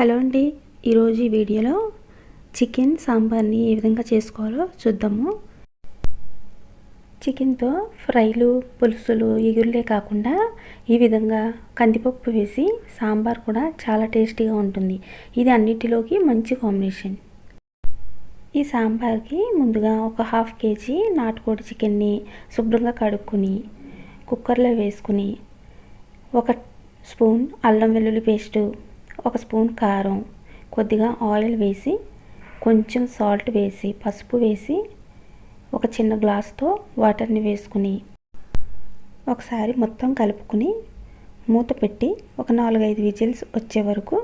Hello అండి. ఈరోజు ఈ వీడియోలో చికెన్ సాంబార్ని ఏ విధంగా చేసుకోవాలో చూద్దాము. చికెన్తో ఫ్రైలు పులుసులు ఎగురులే కాకుండా ఈ విధంగా కందిపప్పు వేసి సాంబార్ కూడా చాలా టేస్టీగా ఉంటుంది. ఇది అన్నిటిలోకి మంచి కాంబినేషన్. ఈ సాంబార్కి ముందుగా ఒక హాఫ్ కేజీ నాటుకోడి చికెన్ని శుభ్రంగా కడుక్కుని కుక్కర్లో వేసుకుని ఒక స్పూన్ అల్లం వెల్లుల్లి పేస్టు ఒక స్పూన్ కారం కొద్దిగా ఆయిల్ వేసి కొంచెం సాల్ట్ వేసి పసుపు వేసి ఒక చిన్న గ్లాస్తో వాటర్ని వేసుకుని ఒకసారి మొత్తం కలుపుకుని మూత పెట్టి ఒక నాలుగైదు విజిల్స్ వచ్చే వరకు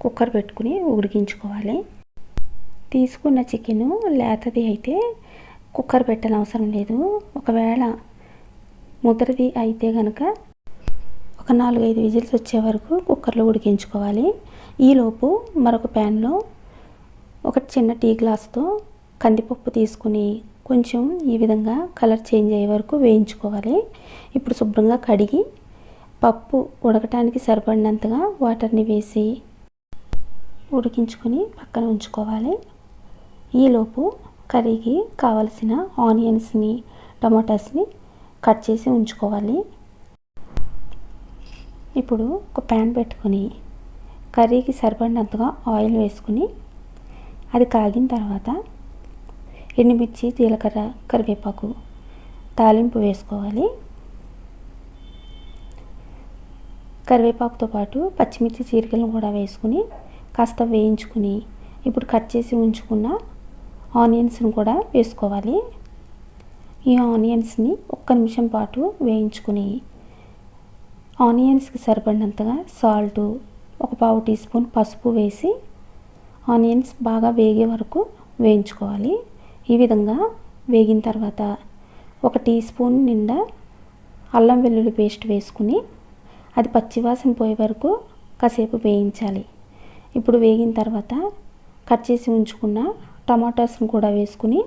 కుక్కర్ పెట్టుకుని ఉడికించుకోవాలి. తీసుకున్న చికెను లేతది అయితే కుక్కర్ పెట్టనవసరం లేదు. ఒకవేళ ముద్రది అయితే కనుక ఒక నాలుగైదు విజిల్స్ వచ్చే వరకు కుక్కర్లో ఉడికించుకోవాలి. ఈలోపు మరొక ప్యాన్లో ఒక చిన్న టీ గ్లాస్తో కందిపప్పు తీసుకుని కొంచెం ఈ విధంగా కలర్ చేంజ్ అయ్యే వరకు వేయించుకోవాలి. ఇప్పుడు శుభ్రంగా కడిగి పప్పు ఉడకటానికి సరిపడినంతగా వాటర్ని వేసి ఉడికించుకొని పక్కన ఉంచుకోవాలి. ఈలోపు కర్రీకి కావలసిన ఆనియన్స్ని టమాటాస్ని కట్ చేసి ఉంచుకోవాలి. ఇప్పుడు ఒక ప్యాన్ పెట్టుకొని కర్రీకి సరిపడినంతగా ఆయిల్ వేసుకుని అది కాగిన తర్వాత ఎండుమిర్చి జీలకర్ర కరివేపాకు తాలింపు వేసుకోవాలి. కరివేపాకుతో పాటు పచ్చిమిర్చి చీరికలను కూడా వేసుకుని కాస్త వేయించుకుని ఇప్పుడు కట్ చేసి ఉంచుకున్న ఆనియన్స్ని కూడా వేసుకోవాలి. ఈ ఆనియన్స్ని ఒక్క నిమిషం పాటు వేయించుకుని ఆనియన్స్కి సరిపడినంతగా సాల్ట్ ఒక పావు టీ స్పూన్ పసుపు వేసి ఆనియన్స్ బాగా వేగే వరకు వేయించుకోవాలి. ఈ విధంగా వేగిన తర్వాత ఒక టీ స్పూన్ నిండా అల్లం వెల్లుల్లి పేస్ట్ వేసుకుని అది పచ్చివాసన పోయే వరకు కాసేపు వేయించాలి. ఇప్పుడు వేగిన తర్వాత కట్ చేసి ఉంచుకున్న టమాటాస్ని కూడా వేసుకుని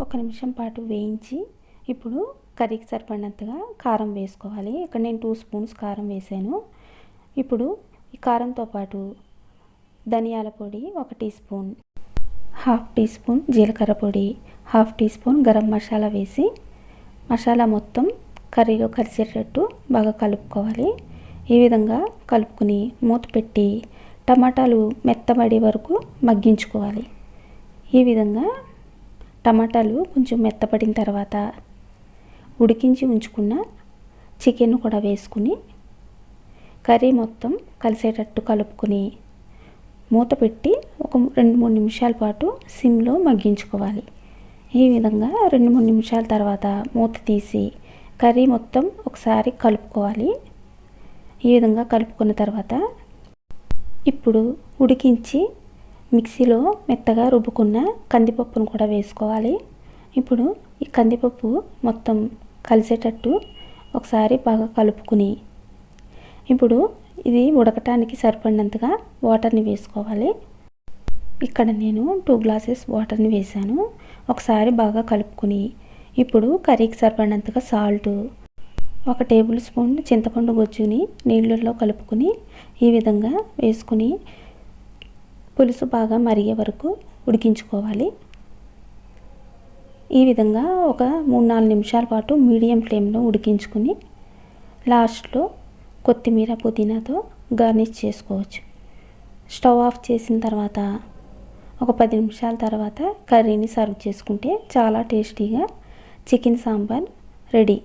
ఒక నిమిషం పాటు వేయించి ఇప్పుడు కర్రీకి సరిపడినంతగా కారం వేసుకోవాలి. ఇక్కడ నేను టూ స్పూన్స్ కారం వేసాను. ఇప్పుడు ఈ కారంతో పాటు ధనియాల పొడి ఒక teaspoon half teaspoon జీలకర్ర పొడి half teaspoon garam masala వేసి మసాలా మొత్తం కర్రీలో కలిసేటట్టు బాగా కలుపుకోవాలి. ఈ విధంగా కలుపుకుని మూత పెట్టి టమాటాలు మెత్తబడే వరకు మగ్గించుకోవాలి. ఈ విధంగా టమాటాలు కొంచెం మెత్తపడిన తర్వాత ఉడికించి ఉంచుకున్న చికెన్ కూడా వేసుకుని కర్రీ మొత్తం కలిసేటట్టు కలుపుకొని మూత పెట్టి ఒక రెండు మూడు నిమిషాల పాటు సిమ్లో మగ్గించుకోవాలి. ఈ విధంగా రెండు మూడు నిమిషాల తర్వాత మూత తీసి కర్రీ మొత్తం ఒకసారి కలుపుకోవాలి. ఈ విధంగా కలుపుకున్న తర్వాత ఇప్పుడు ఉడికించి మిక్సీలో మెత్తగా రుబ్బుకున్న కందిపప్పును కూడా వేసుకోవాలి. ఇప్పుడు ఈ కందిపప్పు మొత్తం కలిసేటట్టు ఒకసారి బాగా కలుపుకుని. ఇప్పుడు ఇది ఉడకటానికి సరిపడినంతగా వాటర్ని వేసుకోవాలి. ఇక్కడ నేను టూ గ్లాసెస్ వాటర్ని వేసాను ఒకసారి బాగా కలుపుకుని. ఇప్పుడు కర్రీకి సరిపడినంతగా సాల్ట్ ఒక టేబుల్ స్పూన్ చింతపండు గొజ్జుని నీళ్ళల్లో కలుపుకుని ఈ విధంగా వేసుకుని పులుసు బాగా మరిగే వరకు ఉడికించుకోవాలి. ఈ విధంగా ఒక మూడు నాలుగు నిమిషాల పాటు మీడియం ఫ్లేమ్లో ఉడికించుకుని లాస్ట్లో కొత్తిమీర పుదీనాతో గార్నిష్ చేసుకోవచ్చు. స్టవ్ ఆఫ్ చేసిన తర్వాత ఒక పది నిమిషాల తర్వాత కర్రీని సర్వ్ చేసుకుంటే చాలా టేస్టీగా చికెన్ సాంబార్ రెడీ.